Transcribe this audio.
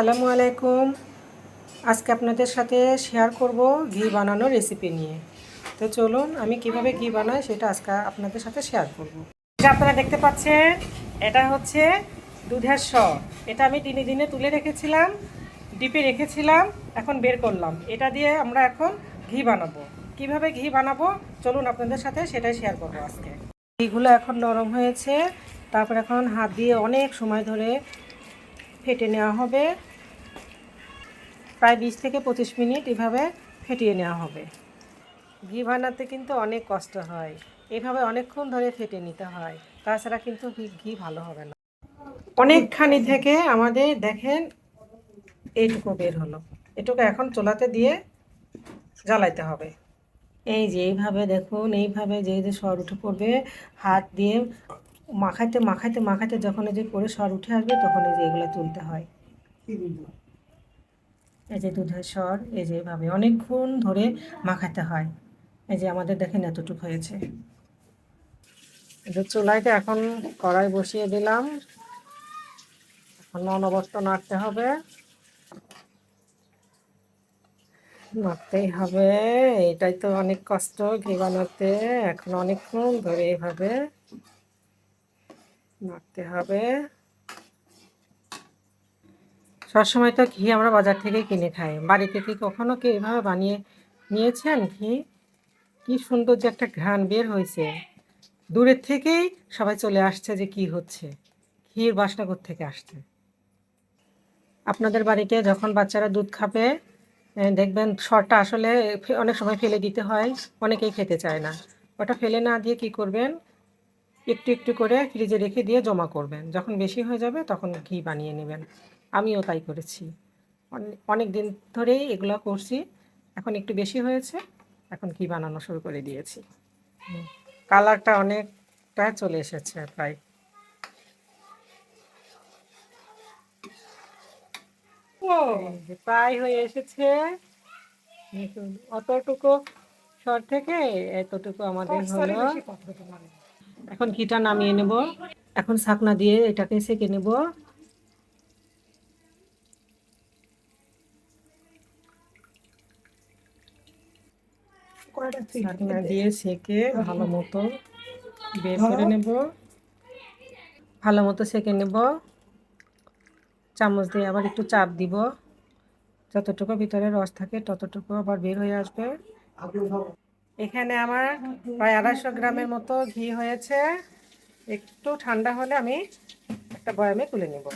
সালামু আলাইকুম। আজকে আপনাদের সাথে শেয়ার করব ঘি বানানোর রেসিপি নিয়ে। তো চলুন, আমি কীভাবে ঘি বানাই সেটা আজকে আপনাদের সাথে শেয়ার করব। এটা আপনারা দেখতে পাচ্ছেন, এটা হচ্ছে দুধের স এটা আমি দিনে দিনে তুলে রেখেছিলাম ডিপে রেখেছিলাম, এখন বের করলাম। এটা দিয়ে আমরা এখন ঘি বানাবো। কীভাবে ঘি বানাবো? চলুন আপনাদের সাথে সেটাই শেয়ার করব আজকে। ঘিগুলো এখন নরম হয়েছে, তারপর এখন হাত দিয়ে অনেক সময় ধরে ফেটে নেওয়া হবে। প্রায় বিশ থেকে পঁচিশ মিনিট এভাবে ফেটিয়ে নেওয়া হবে। ঘি বানাতে কিন্তু অনেক কষ্ট হয়। এভাবে অনেকক্ষণ ধরে ফেটে নিতে হয়। তাছাড়া কিন্তু ঘি- ভালো হবে না। অনেকখানি থেকে আমাদের দেখেন এইটুকু বের হলো। এটুকু এখন চোলাতে দিয়ে জ্বালাইতে হবে। এই যে এইভাবে দেখুন, এইভাবে যে যে সর উঠে পড়বে, হাত দিয়ে মাখাইতে মাখাইতে মাখাইতে যখন এই যে পরে সর উঠে আসবে তখন এই যে এগুলো তুলতে হয়। এই যে দুধের স্বর, এই যে এভাবে অনেকক্ষণ ধরে মাখাতে হয়। এই যে আমাদের দেখেন এতটুকু হয়েছে। চুলাইতে এখন কড়াই বসিয়ে দিলাম। এখন অনবর্ত নাড়তে হবে। নাড়তেই হবে। এটাই তো অনেক কষ্ট ঘি বানাতে এখন অনেকক্ষণ ধরে এভাবে নাড়তে হবে। সবসময় তো ঘি আমরা বাজার থেকে কিনে খাই। বাড়িতে কি কখনো কি এভাবে বানিয়ে নিয়েছেন ঘি? কি সুন্দর যে একটা ঘ্রাণ বের হয়েছে। দূরের থেকেই সবাই চলে আসছে যে কি হচ্ছে। ঘির বাসনা থেকে আসছে? আপনাদের বাড়িতে যখন বাচ্চারা দুধ খাবে দেখবেন সরটা আসলে অনেক সময় ফেলে দিতে হয়, অনেকেই খেতে চায় না। ওটা ফেলে না দিয়ে কি করবেন? একটু একটু করে ফ্রিজে রেখে দিয়ে জমা করবেন। যখন বেশি হয়ে যাবে তখন ঘি বানিয়ে নেবেন। আমিও তাই করেছি। অনেক দিন ধরেই এগুলো করছি এখন একটু বেশি হয়েছে এখন ঘি বানানো শুরু করে দিয়েছি। কালারটা অনেকটা চলে এসেছে প্রায়। প্রায় হয়ে এসেছে। অতটুকু সর থেকে এতটুকু আমাদের হলো। এখন কিটা নামিয়ে নেব। এখন ছাকনা দিয়ে এটাকে সেকে নেব। ছাকনা দিয়ে সেকে ভালো মতো বের করে নেব। ভালো মতো সেকে নেব। চামচ দিয়ে আবার একটু চাপ দিব। যতটুকু ভিতরে রস থাকে ততটুকু আবার বের হয়ে আসবে। এখানে আমার প্রায় আড়াইশো গ্রামের মতো ঘি হয়েছে। একটু ঠান্ডা হলে আমি একটা বয়ামে তুলে নেব।